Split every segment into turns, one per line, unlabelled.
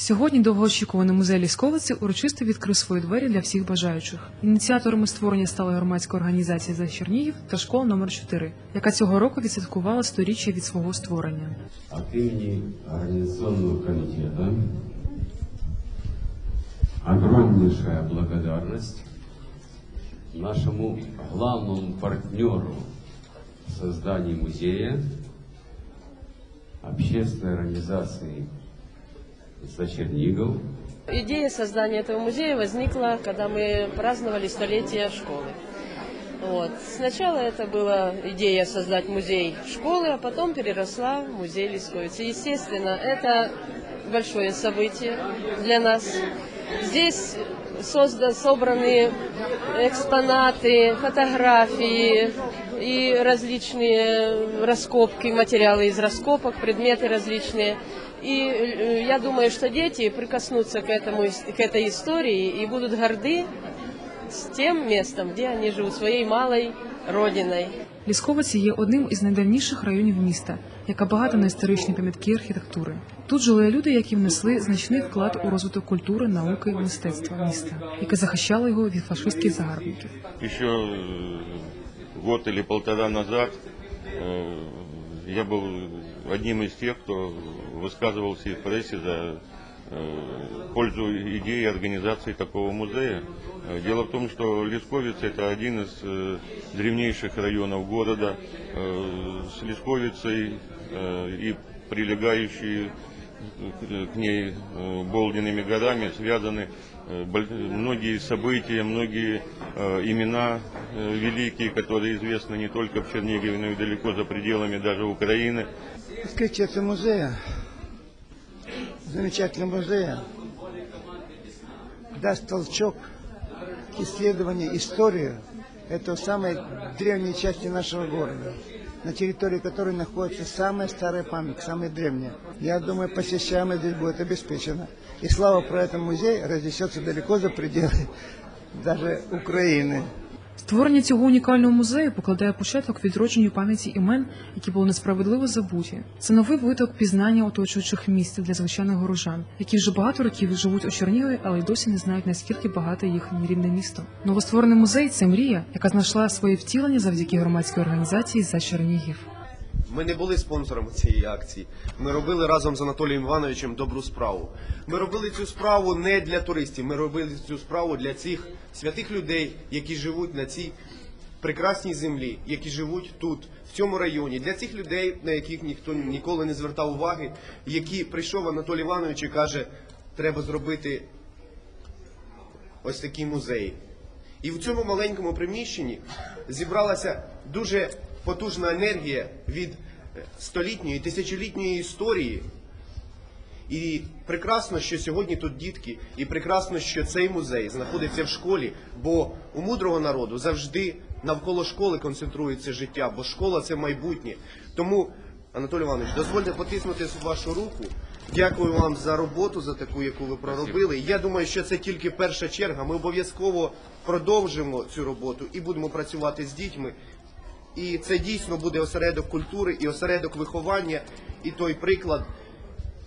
Сьогодні довгоочікуваний музей Лісковиці урочисто відкрив свої двері для всіх бажаючих. Ініціаторами створення стала громадська організація за Чернігів та школа номер 4 яка цього року відсвяткувала сторіччя від свого створення.
От имени Организационного комитета огромнейшая благодарность нашему главному партнеру в создании музея, общественной организации за Чернигов,
Идея создания этого музея возникла, когда мы праздновали столетие школы. Вот. Сначала это была идея создать музей школы, а потом переросла в музей Лисковицы. Естественно, это большое событие для нас. Здесь созда- собраны экспонаты, фотографии и различные раскопки, материалы из раскопок, предметы различные. И э, я думаю, что дети прикоснутся к, этому, ис- к этой истории и будут горды с тем местом, где они живут, своей малой родиной.
Лісковиці є одним із найдавніших районів міста, яка багата на історичні пам'ятки і архітектури. Тут жили люди, які внесли значний вклад у розвиток культури, науки і мистецтва міста, яке захищало його від фашистських загарбників.
Еще э, год или полтора назад э, я был одним из тех, кто высказывался в прессе за э, Пользу идеи организации такого музея. Э, Дело в том, что Лесковица это один из э, древнейших районов города. Э, С Лесковицей э, и прилегающие к ней Болдиными горами связаны многие события, многие имена великие, которые известны не только в Чернигове, но и далеко за пределами даже Украины.
Открытие этого музея, замечательного музея, даст толчок к исследованию истории этого самой древней части нашего города, на территории которой находится самая старая памятка, самая древняя. Я думаю, посещаемость здесь будет обеспечена. И слава про этот музей разнесется далеко за пределы даже Украины.
Створення цього унікального музею покладає початок відродженню пам'яті імен, які були несправедливо забуті. Це новий виток пізнання оточуючих місць для звичайних горожан, які вже багато років живуть у Чернігові, але й досі не знають наскільки багато їхнє рідне місто. Новостворений музей це мрія, яка знайшла своє втілення завдяки громадській організації за Чернігів.
Ми не були спонсором цієї акції. Ми робили разом з Анатолієм Івановичем добру справу. Ми робили цю справу не для туристів, ми робили цю справу для цих святих людей, які живуть на цій прекрасній землі, які живуть тут, в цьому районі. Для цих людей, на яких ніхто ніколи не звертав уваги, які прийшов Анатолій Іванович і каже, треба зробити ось такий музей. І в цьому маленькому приміщенні зібралася дуже потужна енергія від е, столітньої, тисячолітньої історії. І прекрасно, що сьогодні тут дітки, і прекрасно, що цей музей знаходиться в школі, бо у мудрого народу завжди навколо школи концентрується життя, бо школа це майбутнє. Тому, Анатолій Іванович, дозвольте потиснути вашу руку. Дякую вам за роботу, за таку, яку ви проробили. Я думаю, що це тільки перша черга. Ми обов'язково продовжимо цю роботу і будемо працювати з дітьми. І це дійсно буде осередок культури і осередок виховання, і той приклад,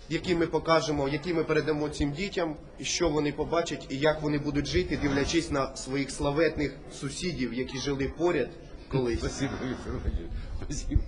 який ми покажемо, який ми передамо цим дітям, що вони побачать, і як вони будуть жити, дивлячись на своїх славетних сусідів, які жили поряд колись.
Спасибо, Віктор. Спасибо.